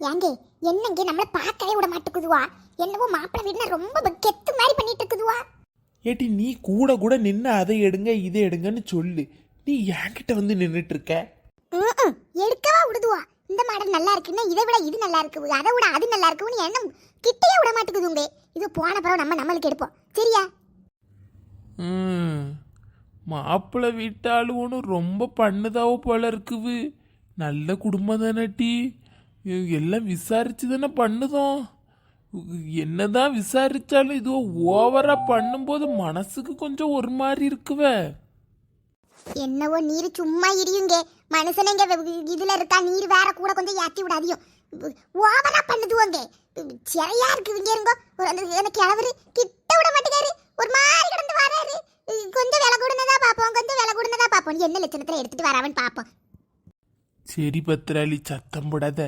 ஏங்க என்னங்க நம்மள பார்க்கவே விட மாட்டேங்குதுவா? என்னவோ மாப்பிள்ளை வீடுனா ரொம்ப கெத்து மாதிரி பண்ணிட்டு இருக்குதுவா ஏட்டி நீ கூட கூட நின்று அதை எடுங்க இதை எடுங்கன்னு சொல்லு. நீ என்கிட்ட வந்து நின்றுட்டு இருக்க. எடுக்கவா விடுதுவா? இந்த மாடல் நல்லா இருக்குன்னா இதை விட இது நல்லா இருக்கு அதை விட அது நல்லா இருக்குன்னு என்ன கிட்டே விட மாட்டேங்குதுங்க இது போன பிறகு நம்ம நம்மளுக்கு எடுப்போம். சரியா? ம். மாப்பிள்ளை வீட்டாலும் ஒன்று ரொம்ப பண்ணுதாவோ போல இருக்குது நல்ல குடும்பம் தானே டி. எல்லாம் விசாரிச்சு தானே பண்ணுதோம் என்னதான் விசாரிச்சாலும் இதுவோ ஓவரா பண்ணும்போது மனசுக்கு கொஞ்சம் ஒரு மாதிரி இருக்குவே. என்னவோ நீர் சும்மா இரியுங்க மனுஷனைங்க இதுல இருக்கா நீர் வேற கூட கொஞ்சம் ஏத்தி விடாதியும் ஓவரா பண்ணுதுவோங்க. சிறையா இருக்குவீங்க இருங்கோ. ஒரு அந்த கிழவரு கிட்ட விட மாட்டேங்காரு. ஒரு மாதிரி கிடந்து வராரு. கொஞ்சம் விலை கொடுனதா பார்ப்போம் கொஞ்சம் விலை கொடுனதா பார்ப்போம். என்ன லட்சணத்துல எடுத்துட்டு வராவன்னு பார்ப்போம். சரி பத்திராளி சத்தம் போடாத.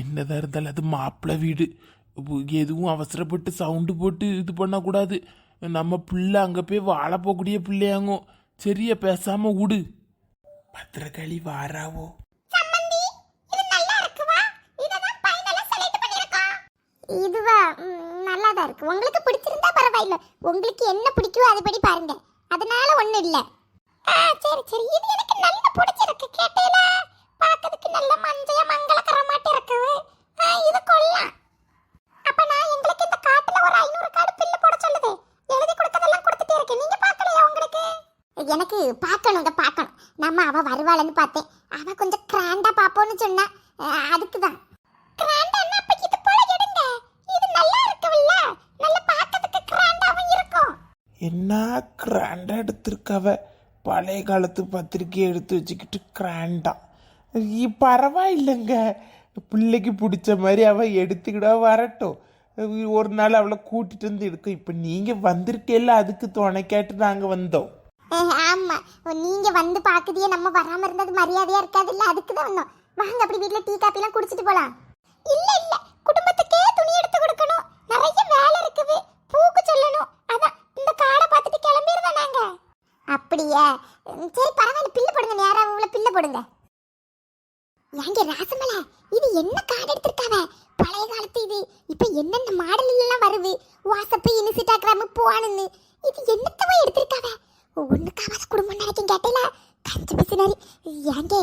என்னதான் இருந்தாலும் அது மாப்பிள்ளை வீடு. எதுவும் அவசரப்பட்டு சவுண்டு போட்டு இது பண்ணக்கூடாது. நம்ம பிள்ளை அங்கே போய் வாழ போகக்கூடிய பிள்ளையாங்கோ. சரியா பேசாம விடு பத்திரகாளி வாராவோ. சம்மந்தி இது நல்லா இருக்குவா இததான் பைனலா செலக்ட் பண்ணிருக்கோம் இதுவா? நல்லா தான் இருக்கு. உங்களுக்கு பிடிச்சிருந்தா பரவாயில்ல. உங்களுக்கு என்ன பிடிக்குமோ அதுபடி பாருங்க. அதனால ஒண்ணும் இல்ல. ஆ சரி சரி. இது எனக்கு நல்லா பிடிச்சிருக்கு. கேட்டேல. பார்க்கறதுக்கு நல்ல மஞ்சய மங்களகரமாட்டு இருக்கு இது கொள்ளலாம் அப்ப நான் எங்களுக்கு இந்த காட்டுல ஒரு ஐநூறு காடு பில்லு போட சொல்லுது. எழுதி கொடுக்கறதெல்லாம் கொடுத்துட்டே இருக்கு நீங்க பார்க்கலையா உங்களுக்கு? எனக்கு பார்க்கணுங்க பார்க்கணும். நம்ம அவ வருவாளன்னு பார்த்தேன். அவ கொஞ்சம் கிராண்டா பாப்போம்னு சொன்னா அஹ் அதுக்கு தான் கிராண்டானா அப்ப இது போல எடுங்க. இது நல்லா இருக்குல்ல. நல்ல பார்க்கிறதுக்கு கிராண்டாவும் இருக்கும். என்ன கிராண்டா எடுத்திருக்கவ பழைய காலத்து பத்திரிக்கை எடுத்து வச்சுக்கிட்டு கிராண்டா பரவாயில்லைங்க. பிள்ளைக்கு பிடிச்ச மாதிரி அவள் எடுத்துக்கிட்டா வரட்டும். ஒரு நாள் அவளை கூட்டிட்டு வந்து எடுக்கும் இப்போ நீங்கள் வந்திருக்கேல்ல அதுக்கு துணைக்காட்டு நாங்கள் வந்தோம். அஹ் ஆமா. நீங்க வந்து பாக்குதியே நம்ம வராம இருந்தது மரியாதையா இருக்காதுல்ல? அதுக்கு தான் வந்தோம். வாங்க அப்படி வீட்ல டீ காப்பி எல்லாம் குடிச்சிட்டு போலாம். இல்ல இல்ல. குடும்பத்துக்கே துணி எடுத்து கொடுக்கணும். நிறைய வேலை இருக்குது. பூக்கு சொல்லணும். அதான் இந்த காடை பார்த்துட்டு கிளம்பிடுதா நாங்க. அப்படியா? சரி பரவாயில்ல. பில்லு போடுங்க நேரா. உங்களை பில்லு போடுங்க. ஏங்க ராசமலை இது என்ன கார்டு எடுத்திருக்காவ? பழைய காலத்து இது. இப்ப என்னென்ன மாடல் எல்லாம் வருது? வாட்ஸ்அப் இன்ஸ்டாகிராம் போவானுன்னு இது என்னத்தவ எடுத்திருக்காவ? ஒண்ணுக்காவாத குடும்பம் நினைக்கும் கேட்டல. கஞ்சி பிசினாரி. ஏங்க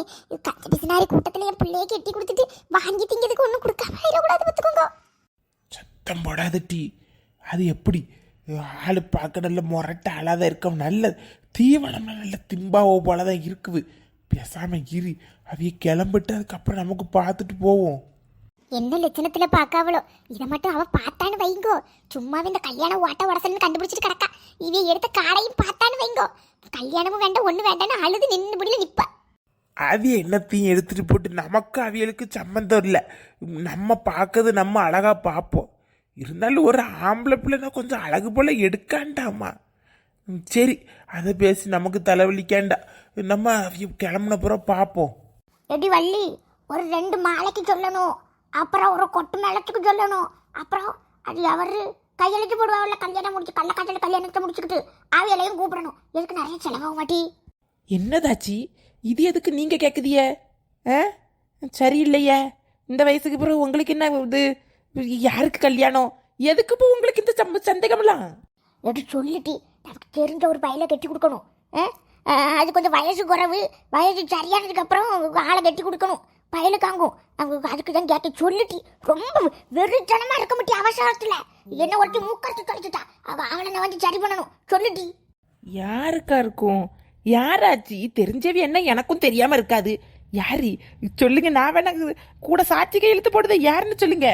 கஞ்சி பிசினாரி கூட்டத்துல என் பிள்ளைய கெட்டி கொடுத்துட்டு வாங்கி திங்கிறதுக்கு ஒன்றும் கொடுக்காம இருக்கக்கூடாது பார்த்துக்கோங்க. சத்தம் போடாத டீ. அது எப்படி? ஆள் பார்க்க நல்ல முரட்ட ஆளாதான் இருக்க நல்ல தீவனம் நல்ல திம்பாவோ போல தான் இருக்குது. பேசாம இரு. அவைய கிளம்பிட்டு அதுக்கப்புறம் நமக்கு பார்த்துட்டு போவோம். என்ன லட்சணத்துல பாக்காவளோ இதை மட்டும் அவ பார்த்தான்னு வைங்கோ. சும்மாவே இந்த கல்யாணம் ஓட்ட உடசல்னு கண்டுபிடிச்சிட்டு கிடக்கா. இவ எடுத்த காடையும் பார்த்தான்னு வைங்கோ. கல்யாணமும் வேண்டாம் ஒண்ணு வேண்டாம்னு அழுது நின்று முடியல நிப்பா. அது என்னத்தையும் எடுத்துட்டு போட்டு நமக்கு அவியலுக்கு சம்மந்தம் இல்லை. நம்ம பார்க்கறது நம்ம அழகா பார்ப்போம். இருந்தாலும் ஒரு ஆம்பளை பிள்ளைனா கொஞ்சம் அழகு போல எடுக்காண்டாமா? ம், சரி அதை பேசி நமக்கு தலைவலிக்காண்டா. நம்ம கிளம்புன பிறகு பார்ப்போம் எடி வள்ளி ஒரு ரெண்டு மாலைக்கு சொல்லணும். அப்புறம் ஒரு கொட்டு மேளத்துக்கு சொல்லணும். அப்புறம் அது அவரு கையெழுத்து போடுவாங்கல்ல கல்யாணம் முடிச்சு கள்ளக்காட்டில் கல்யாணத்தை முடிச்சுக்கிட்டு அவையிலையும் கூப்பிடணும். எதுக்கு நிறைய செலவாக மாட்டி என்னதாச்சி? இது எதுக்கு நீங்க கேக்குதிய? ஆ? சரியில்லையே. இந்த வயசுக்கு பிறகு உங்களுக்கு என்ன இது? யாருக்கு கல்யாணம்? எதுக்கு இப்போ உங்களுக்கு இந்த சம்ப சந்தேகம்லாம் எது சொல்லிட்டு நமக்கு தெரிஞ்ச ஒரு பையில கட்டி கொடுக்கணும். அது கொஞ்சம் வயசு குறைவு. வயசு சரியானதுக்கு அப்புறம் ஆளை கட்டி கொடுக்கணும். பயலுக்காங்கும். அவங்க அதுக்கு தான் கேட்டு சொல்லிட்டு ரொம்ப வெறித்தனமா இருக்க முடியும் அவசரத்துல? என்ன ஒருத்தி மூக்கத்து தொலைச்சிட்டா? அவ அவளை நான் வந்து சரி பண்ணணும். சொல்லிட்டி யாருக்கா இருக்கும்? யாராச்சு? தெரிஞ்சவி என்ன எனக்கும் தெரியாம இருக்காது. யாரு? சொல்லுங்க நான் வேணா கூட சாட்சிக்கு இழுத்து போடுது. யாருன்னு சொல்லுங்க.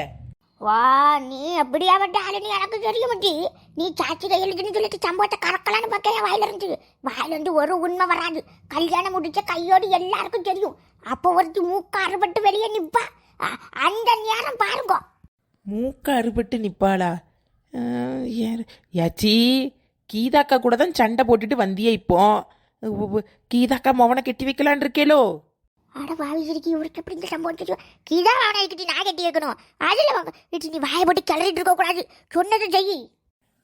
வா நீ அப்படியா ஆளுன்னு எனக்கு தெரிய மாட்டி நீ சாட்சி கையெழுத்துன்னு சொல்லிட்டு சம்பவத்தை கறக்கலான்னு பார்க்கையா வாயில இருந்து. வாயில இருந்து ஒரு உண்மை வராது. கல்யாணம் முடிச்ச கையோடு எல்லாருக்கும் தெரியும். அப்போ ஒருத்தி மூக்க அறுபட்டு வெளியே நிப்பா. அந்த நேரம் பாருங்க. மூக்க அறுபட்டு நிப்பாளா? யாச்சி கீதாக்கா கூட தான் சண்டை போட்டுட்டு வந்தியே இப்போ. கீதாக்கா மவனை கெட்டி வைக்கலான் இருக்கேலோ? அட வாவி சிரிக்கி இவருக்கு எப்படி இந்த சம்பவம் தெரியும்? கீதா அவனை கிட்டி நான் கட்டி வைக்கணும். அதுல வாங்க. இட்டி நீ வாயை போட்டு கிளறிட்டு இருக்க கூடாது. சொன்னது செய்.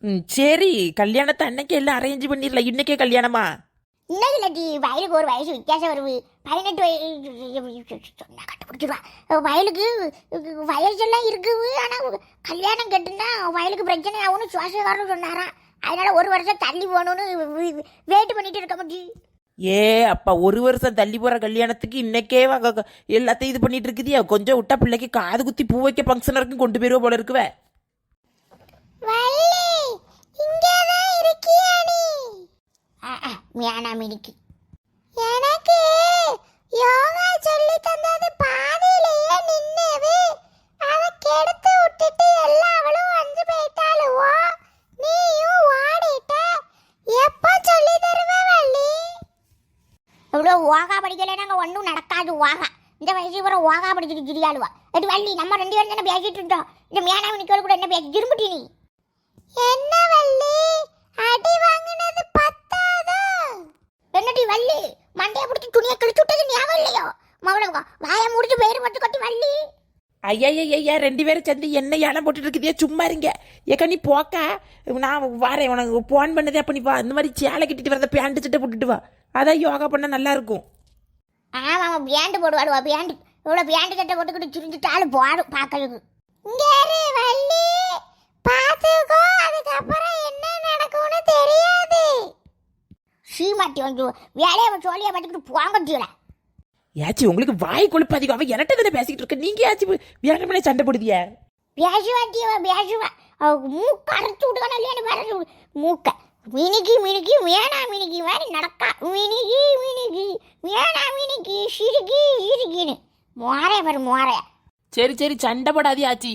ம், சரி. கல்யாணத்தை அன்னைக்கு எல்லாம் அரேஞ்ச் பண்ணிடலாம். இன்னைக்கே கல்யாணமா? இன்னும் இல்லாட்டி வயலுக்கு ஒரு வயசு வித்தியாசம் வருது. பதினெட்டு வயசு சொன்னா கண்டுபிடிச்சிருவா வயலுக்கு வயசெல்லாம் இருக்குது. ஆனால் கல்யாணம் கட்டுனா வயலுக்கு பிரச்சனை ஆகும்னு சுவாசக்காரன் சொன்னாராம். அதனால ஒரு வருஷம் தள்ளி போகணும்னு வெயிட் பண்ணிட்டு இருக்க முடியும் ஏ அப்பா ஒரு வருஷம் தள்ளி போற கல்யாணத்துக்கு இன்னைக்கே எல்லாத்தையும் இது பண்ணிட்டு இருக்குதியா? கொஞ்சம் விட்டா பிள்ளைக்கு காது குத்தி பூ வைக்க ஃபங்க்ஷன் வரைக்கும் கொண்டு போயிருவ போல இருக்குவே. மியானா மினிக்கு. எனக்கு யோகா சொல்லி தந்தது பாதியிலேயே நின்னது அதை கெடுத்து விட்டுட்டு இவ்வளோ ஓகா படிக்கலைன்னா ஒன்றும் நடக்காது ஓகா இந்த வயசு வர ஓகா படிச்சுட்டு கிரியாளுவா. அது வள்ளி நம்ம ரெண்டு பேரும் தானே பேசிட்டு இருந்தோம். இந்த மேனா நிக்கோல் கூட என்ன பேசி திரும்பிட்டி நீ? என்ன வள்ளி? அடி வாங்கினது பத்தாதா? என்னடி வள்ளி? மண்டையை பிடிச்சி துணியை கிழிச்சு விட்டது ஞாபகம் இல்லையோ? மகள வாயை முடிச்சு பேர் மட்டும் கட்டி வள்ளி. ஐயா ஐயா ரெண்டு பேரும் சேர்ந்து என்ன இடம் போட்டுட்டு இருக்குதே சும்மா இருங்க. ஏக்கா நீ போக்கா. நான் வரேன் உனக்கு ஃபோன் பண்ணதே அப்போ நீ வா. இந்த மாதிரி சேலை கட்டிட்டு வரத பேண்ட் சட்டை போட்டுட்டு வா. அதான் யோகா பண்ணா நல்லா இருக்கும் ஆமா ஆமா பேண்டு போடுவாடுவா பேண்டு. இவ்வளோ பேண்டு கட்ட போட்டுக்கிட்டு சுரிஞ்சுட்டாலும் போடும் பார்க்கறதுக்கு. இங்க வள்ளி. பார்த்துக்கோ அதுக்கப்புறம் என்ன நடக்கும்னு தெரியாது. சீமாட்டி வந்து வேலையை சோழியை பார்த்துக்கிட்டு போங்கட்டியோட ஏச்சி உங்களுக்கு வாய் கொழுப்பு அதிகம். அவன் என்கிட்ட தானே பேசிக்கிட்டு இருக்க? நீங்க ஏச்சி வேணுமே சண்டை போடுதிய பேசுவாட்டியவா பேசுவா. அவ மூக்க அரைச்சு விட்டுக்கான இல்லையான்னு பாரு மூக்க. மினுக்கி மினுக்கி வேணா மினுகி மாதிரி நடக்கா. மினுகி மினுகி வேணா மினுக்கி சிரிக்கி சிரிக்கின்னு மோரே பாரு மோரே. சரி சரி சண்டை போடாதே ஆச்சி.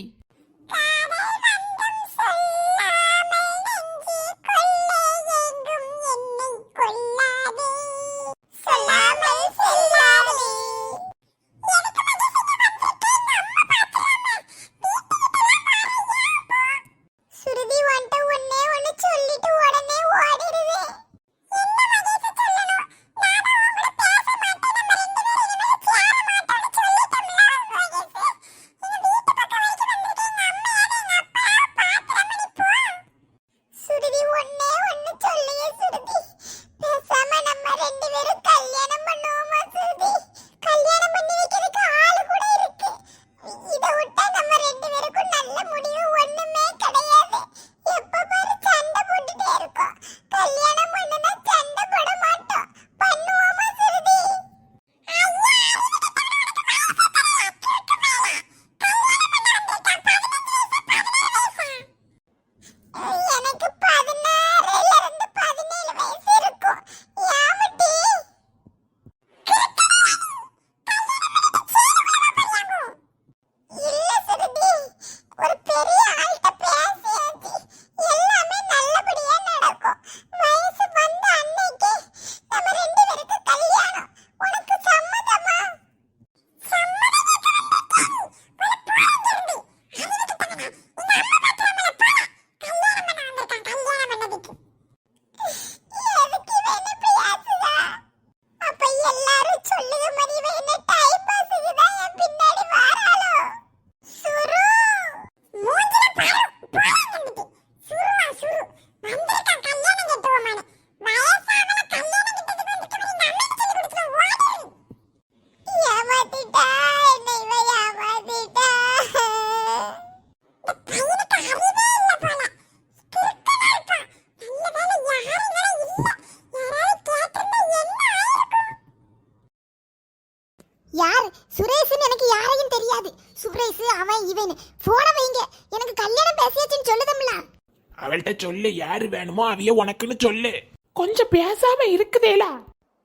அவள்கிட்ட சொல்லு யாரு வேணுமோ அவைய உனக்குன்னு சொல்லு. கொஞ்சம் பேசாம இருக்குதேலா.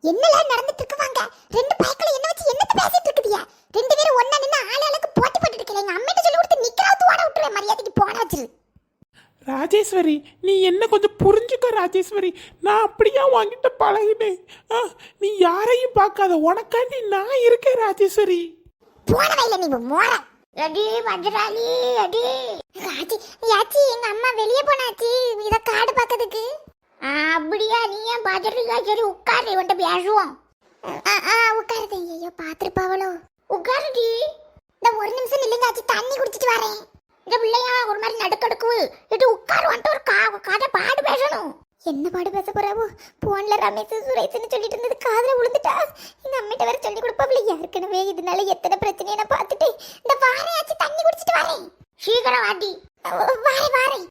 என்னலாம் நடந்துட்டு இருக்குவாங்க ரெண்டு பைக்ல என்ன வச்சு என்னத்த பேசிட்டு இருக்குதியா? ரெண்டு பேரும் ஒண்ணா நின்னு ஆளாளுக்கு போட்டி போட்டு இருக்கல எங்க அம்மிட்ட சொல்லி கொடுத்து நிக்கிறாவது ஓட விட்டுருவேன் மரியாதைக்கு போன வச்சிரு. ராஜேஸ்வரி நீ என்ன கொஞ்சம் புரிஞ்சுக்க ராஜேஸ்வரி. நான் அப்படியா உன்கிட்ட பழகினேன்? ஆ, நீ யாரையும் பார்க்காத. உனக்காண்டி நான் இருக்கேன் ராஜேஸ்வரி. போன வயல நீ மோர. அடி வஜ்ராலி அடி. ஆச்சி யாச்சி எங்க அம்மா வெளியே போனாச்சி. இத காடு பார்க்கிறதுக்கு அப்படியா நீ ஏன் பாத்துட்டு சரி உட்காரு இவன்ட்ட பேசுவோம். ஆ, ஆ, உட்காருது ஐயோ பாத்துருப்பாவளோ உட்காருடி. இந்த ஒரு நிமிஷம் இல்லைங்க ஆச்சி தண்ணி குடிச்சிட்டு வரேன். இந்த பிள்ளையா ஒரு மாதிரி நடுக்கடுக்கு இது உட்காரு வந்துட்டு ஒரு கா கதை பாடு பேசணும். என்ன பாடு பேச போறாவோ? போன்ல ரமேஷ் சுரேஷ்னு சொல்லிட்டு இருந்தது காதல விழுந்துட்டா? எங்க அம்மிட்ட வேற சொல்லி கொடுப்பாவில ஏற்கனவே இதனால எத்தனை பிரச்சனையை நான் பார்த்துட்டு இந்த வாரையாச்சு தண்ணி குடிச்சிட்டு வரேன். சீக்கிரம் வாடி. வாரேன் வாரேன்.